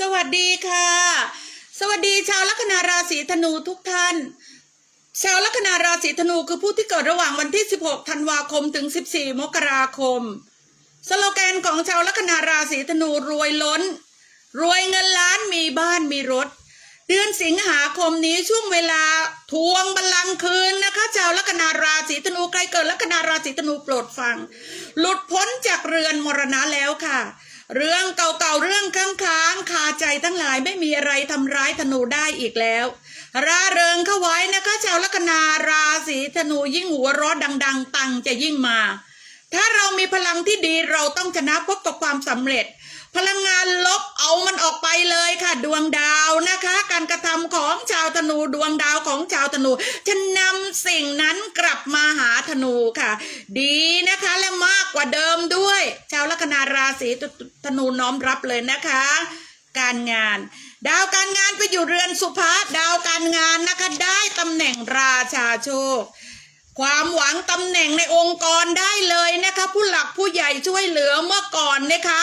สวัสดีค่ะ สวัสดีชาวลัคนาราศีธนูทุกท่าน ชาวลัคนาราศีธนูคือผู้ที่เกิดระหว่างวันที่ 16 ธันวาคมถึง 14 มกราคม สโลแกนของชาวลัคนาราศีธนูรวยล้น รวยเงินล้านมีบ้านมีรถ เดือนสิงหาคมนี้ช่วงเวลาทวงบัลลังก์คืนนะคะ ชาวลัคนาราศีธนูใครเกิดลัคนาราศีธนูโปรดฟัง หลุดพ้นจากเรือนมรณะแล้วค่ะ เรื่องเก่าๆเรื่องค้างๆคาใจทั้งหลายไม่มีอะไรทำร้ายธนูได้อีกแล้ว ร่าเริงเข้าไว้นะคะชาวลัคนาราศีธนูยิ่งหัวร้อนดัง ๆ ตังจะยิ่งมา พลังที่ดีเราต้องชนะพบกับความสำเร็จ พลังงานลบเอามันออกไปเลยค่ะ ดวงดาวนะคะ การกระทำของชาวธนูดวงดาวของชาวธนูจะนำสิ่งนั้นกลับมาหาธนูค่ะ ดีนะคะและมากกว่าเดิมด้วย ชาวลัคนาราศีธนูน้อมรับเลยนะคะ การงานดาวการงานไปอยู่เรือนสุภาดาวการงานนะคะได้ตำแหน่งราชาโชค ความหวังตำแหน่งในองค์กรได้เลยนะคะ ผู้หลักผู้ใหญ่ช่วยเหลือเมื่อก่อนนะคะ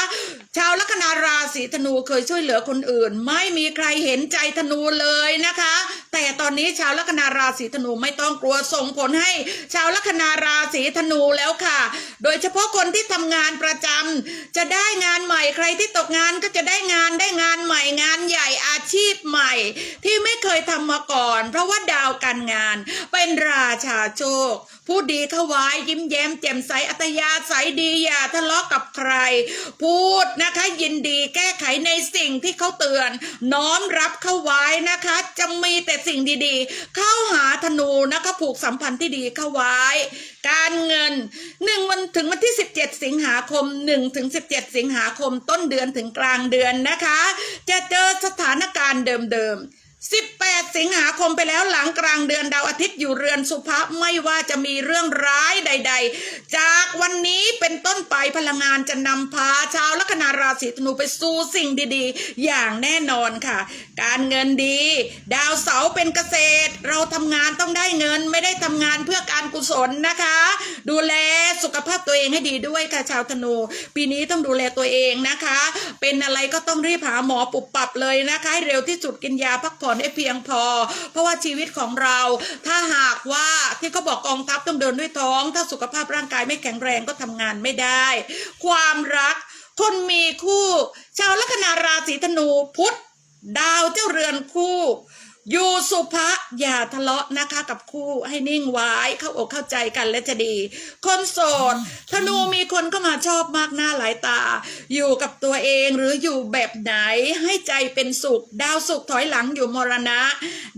ชาวลัคนาราศีธนูเคยช่วยเหลือคนอื่น ไม่มีใครเห็นใจธนูเลยนะคะ แต่ตอนนี้ชาวลัคนาราศีธนูไม่ต้องกลัวส่งผลให้ ชาวลัคนาราศีธนูแล้วค่ะ โดยเฉพาะคนที่ทำงานประจำจะได้งานใหม่ใครที่ตกงานก็จะได้งานได้งานใหม่งานใหญ่อาชีพใหม่ ที่ไม่เคยทำมาก่อน เพราะว่าดาวการงานเป็นราชาโชคผู้ดีเข้าไว้ยิ้มแย้มแจ่มใสอัตยาใสดีอย่าทะเลาะกับใคร พูดนะคะยินดีแก้ไขในสิ่งที่เขาเตือน น้อมรับเข้าไว้นะคะ จะมีแต่สิ่งดีๆ เข้าหาธนูนะคะผูกสัมพันธ์ที่ดีเข้าไว้ การเงินหนึ่งวันถึงวันที่ 17 สิงหาคม1ถึง17 สิงหาคมต้นเดือนถึงกลางเดือนนะคะ จะเจอสถานการณ์เดิมๆ 18 สิงหาคมไปแล้วหลังกลางเดือนดาวอาทิตย์อยู่เรือนสุภะไม่ว่าจะมีเรื่องร้ายใดๆ จากวันนี้เป็นต้นไปพลังงานจะนำพาชาวลัคนาราศีธนูไปสู่สิ่งดีๆ อย่างแน่นอนค่ะ การเงินดี ดาวเสาร์เป็นเกษตร เราทำงานต้องได้เงินไม่ได้ทำงานเพื่อการกุศลนะคะ ดูแลสุขภาพตัวเองให้ดีด้วยค่ะชาวธนู ปีนี้ต้องดูแลตัวเองนะคะ เป็นอะไรก็ต้องรีบหาหมอปุบปับเลยนะคะให้เร็วที่สุดกินยาพักผ่อนให้เพียงพอ เพราะว่าชีวิตของเรา ถ้าหากว่าที่เขาบอกกองทัพต้องเดินด้วยท้อง ถ้าสุขภาพร่างกายไม่แข็งแรงก็ทำงานไม่ได้ ความรัก คนมีคู่ ชาวลัคนาราศีธนูพุธดาวเจ้าเรือนคู่ อยู่สุภะอย่าทะเลาะนะคะกับคู่ให้นิ่งไว้เข้าอกเข้าใจกันและจะดี คนโสดธนูมีคนเข้ามาชอบมากหน้าหลายตา อยู่กับตัวเองหรืออยู่แบบไหนให้ใจเป็นสุข ดาวสุขถอยหลังอยู่มรณะ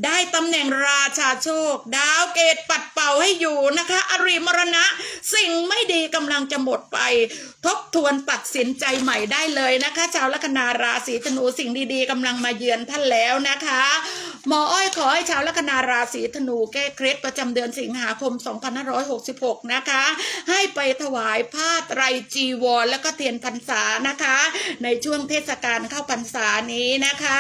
ได้ตำแหน่งราชาโชค ดาวเกตปัดเป่าให้อยู่นะคะ อริมรณะ สิ่งไม่ดีกำลังจะหมดไป ทบทวนตัดสินใจใหม่ได้เลยนะคะชาวลัคนาราศีธนูสิ่งดีๆกำลังมาเยือนท่านแล้วนะคะ หมออ้อยขอให้ชาวลัคนาราศีธนูแก้เคล็ดประจำเดือนสิงหาคม 2566 นะคะ ให้ไปถวายผ้าไตรจีวร แล้วก็เทียนพรรษานะคะ ในช่วงเทศกาลเข้าพรรษานี้นะคะ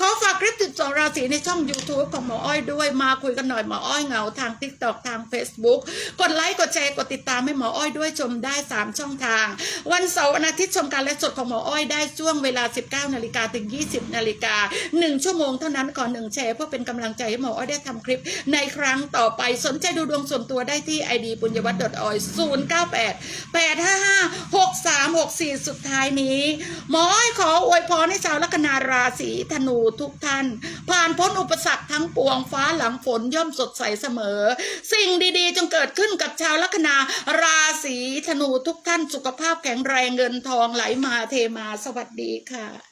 ขอฝากคลิป 12 ราศีในช่อง YouTube ของหมออ้อยด้วยมาคุยกันหน่อยหมออ้อยเหงาทาง TikTok ทาง Facebook กดไลค์กดแชร์กดติดตามให้หมออ้อยด้วยชมได้ 3 ช่องทาง วันเสาร์วันอาทิตย์ชมการและสดของหมออ้อยได้ช่วงเวลา 19นาฬิกาถึง 20นาฬิกา1ชั่วโมงเท่านั้นขอหนึ่งแชร์เพื่อเป็นกำลังใจให้หมออ้อยได้ทำคลิปในครั้งต่อไปสนใจดูดวงส่วนตัวได้ที่ ID ปุญญวัฒน์ .oy 098 855 6364สุดท้ายนี้ หมออ้อยขออวยพรให้ชาวลัคนาราศีธนูทุกท่าน ผ่านพ้นอุปสรรคทั้งปวงฟ้าหลังฝนย่อมสดใสเสมอ สิ่งดีๆจงเกิดขึ้นกับชาวลัคนาราศีธนูทุกท่านสุขภาพแข็งแรงเงินทองไหลมาเทมาสวัสดีค่ะ